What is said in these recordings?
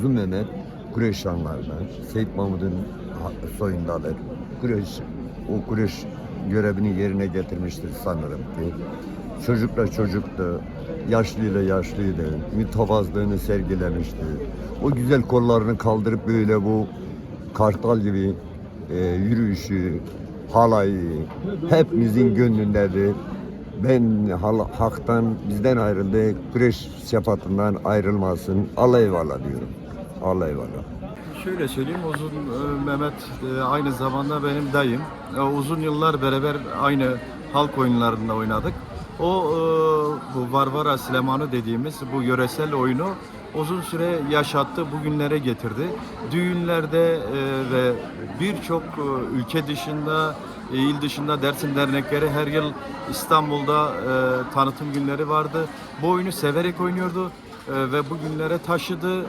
Uzun Mehmet Kureyşanlardan. Seyit Mahmud'un soyundadır. Kureyş, o Kureyş görevini yerine getirmiştir sanırım ki. Çocukla çocuktu, yaşlıyla yaşlıydı, mütevazlığını sergilemişti. O güzel kollarını kaldırıp böyle bu kartal gibi e, yürüyüşü, halayı hepimizin gönlündedir. Ben hal- haktan bizden ayrıldı, Kureyş sefatından ayrılmasın. Allah eyvallah diyorum. Allah eyvallah. Şöyle söyleyeyim Uzun e, Mehmet e, aynı zamanda benim dayım. E, Uzun yıllar beraber aynı halk oyunlarında oynadık. O bu Varvara Süleymanı dediğimiz bu yöresel oyunu uzun süre yaşattı, bugünlere getirdi. Düğünlerde ve birçok ülke dışında, il dışında Dersim dernekleri her yıl İstanbul'da tanıtım günleri vardı. Bu oyunu severek oynuyordu ve bugünlere taşıdı e,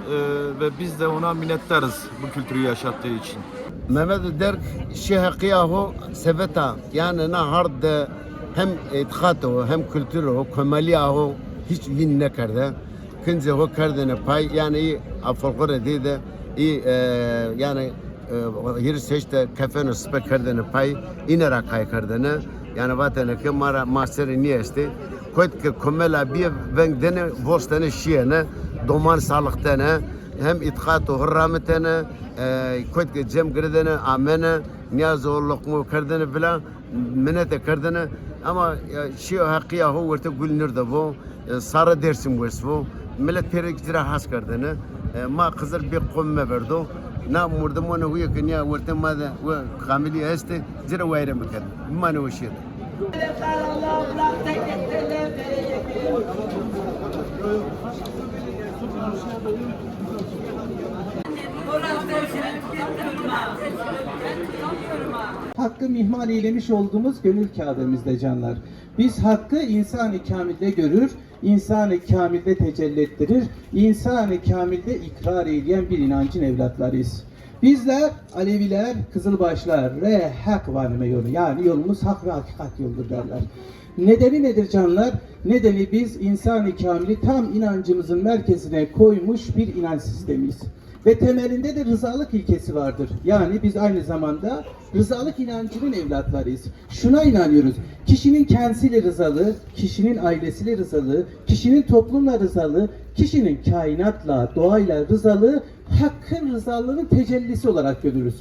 ve biz de ona minnettarız bu kültürü yaşattığı için. Mehmet Derk şehkiyahu seveta yani ne hard hem itikatı hem kültürü kemaliyahu hiç vin ne kardı. Kinze ho kardene pay yani afalgore dedi iyi e, yani hier seçte kafene spe kardene pay inera kay kardene yani vatene ki mara masteri niye işte koyt ki komela bir ben dene vostane şiyene doman sağlıktane hem itikatı hürrametene koyt ki cem girdene amene niyaz zorlukmu kardene filan minete kardene ama şi hakiya ho verte gül nerede bu sarı dersim wes bu. Millet kitira has kardene ma kızır bir komme verdo na murdum ona huya ki niya verte ma da ve kamili este zira ne washiyat Hakkı mihmal eylemiş olduğumuz gönül kağıdımızda canlar. Biz hakkı insan-ı kamilde görür, insan-ı kamilde tecelli ettirir, insan-ı kamilde ikrar eyleyen bir inancın evlatlarıyız. Bizler Aleviler, Kızılbaşlar ve hak vanime yolu yani yolumuz hak ve hakikat yoludur derler. Nedeni nedir canlar? Nedeni biz insan-ı kamili tam inancımızın merkezine koymuş bir inanç sistemiyiz. Ve temelinde de rızalık ilkesi vardır. Yani biz aynı zamanda rızalık inancının evlatlarıyız. Şuna inanıyoruz. Kişinin kendisiyle rızalı, kişinin ailesiyle rızalı, kişinin toplumla rızalı, kişinin kainatla, doğayla rızalı, hakkın rızalığının tecellisi olarak görürüz.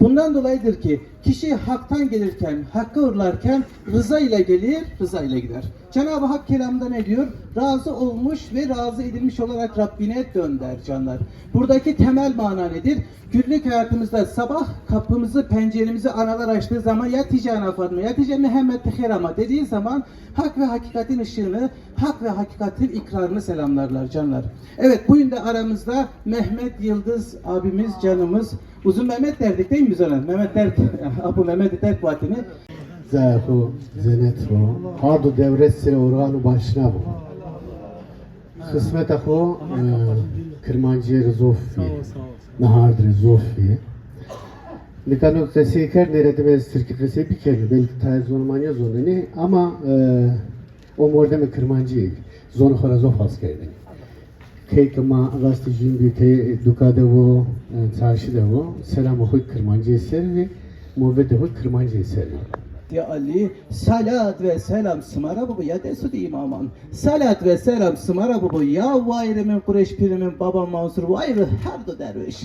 Bundan dolayıdır ki kişi haktan gelirken, hakkı uğurlarken rıza ile gelir, rıza ile gider. Cenab-ı Hak kelamda ne diyor? Razı olmuş ve razı edilmiş olarak Rabbine dön der canlar. Buradaki temel mana nedir? Günlük hayatımızda sabah kapımızı, penceremizi analar açtığı zaman ya ticana Fatma ya ticana Mehmet Herama dediği zaman hak ve hakikatin ışığını, hak ve hakikatin ikrarını selamlarlar canlar. Evet bugün de aramızda Mehmet Yıldız abimiz, canımız, Uzun Mehmet derdik değil mi biz ona? Mehmet derk, Abu Mehmet derk vatini. Zahu, zenet bu. Hadu devret sire organı başına bu. Kısmet ahu kırmancıya zofi. Nahardır zofi. Nikano kese ker nerede bez Türkiye kese bir kere belki tayz olmanya zoneni ama o morde mi kırmancı zon khara zof askerdi. Kek ma bir ke dukade bu çarşı da bu selam oku kırmancı ser ve muhabbet oku kırmancı. Ya Ali, salat ve selam sımara bu ya desud imaman. Salat ve selam sımara bu ya vayrimin Kureyş pirimin baba Mansur vayrı her derviş.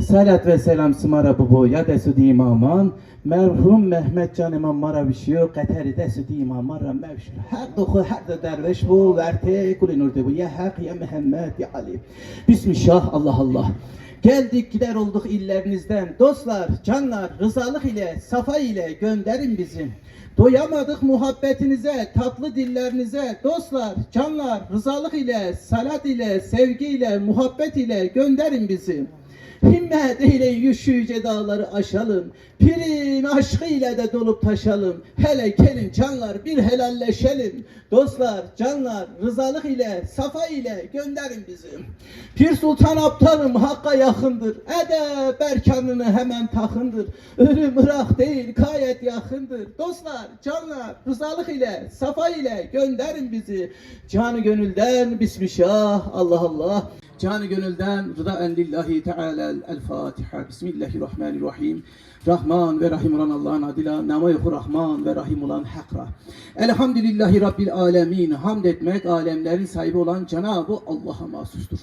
Salat ve selam sımara bu ya desud imaman. Merhum Mehmet Can İmam Maravişiyo Kateri desud imaman ramevşir. Her do her do derviş bu verte kulin urdu bu ya hak ya Mehmet ya Ali. Bismillah Allah Allah. Geldik gider olduk illerinizden. Dostlar, canlar, rızalık ile, safa ile gönderin bizi. Doyamadık muhabbetinize, tatlı dillerinize. Dostlar, canlar, rızalık ile, salat ile, sevgi ile, muhabbet ile gönderin bizi. Himmet ile yüce dağları aşalım. Pirin aşkı ile de dolup taşalım. Hele gelin canlar bir helalleşelim. Dostlar, canlar, rızalık ile, safa ile gönderin bizi. Pir Sultan Aptalım hakka yakındır. Edep berkanını hemen takındır. Ölüm ırak değil gayet yakındır. Dostlar, canlar, rızalık ile, safa ile gönderin bizi. Canı gönülden Bismillah, Allah Allah. Canı gönülden rıdaen lillahi teala el Fatiha. Bismillahirrahmanirrahim. Rahman ve Rahim olan Allah'ın adıyla namayhu Rahman ve Rahim olan Hakra. Elhamdülillahi Rabbil alemin. Hamd etmek alemlerin sahibi olan Cenab-ı Allah'a mahsustur.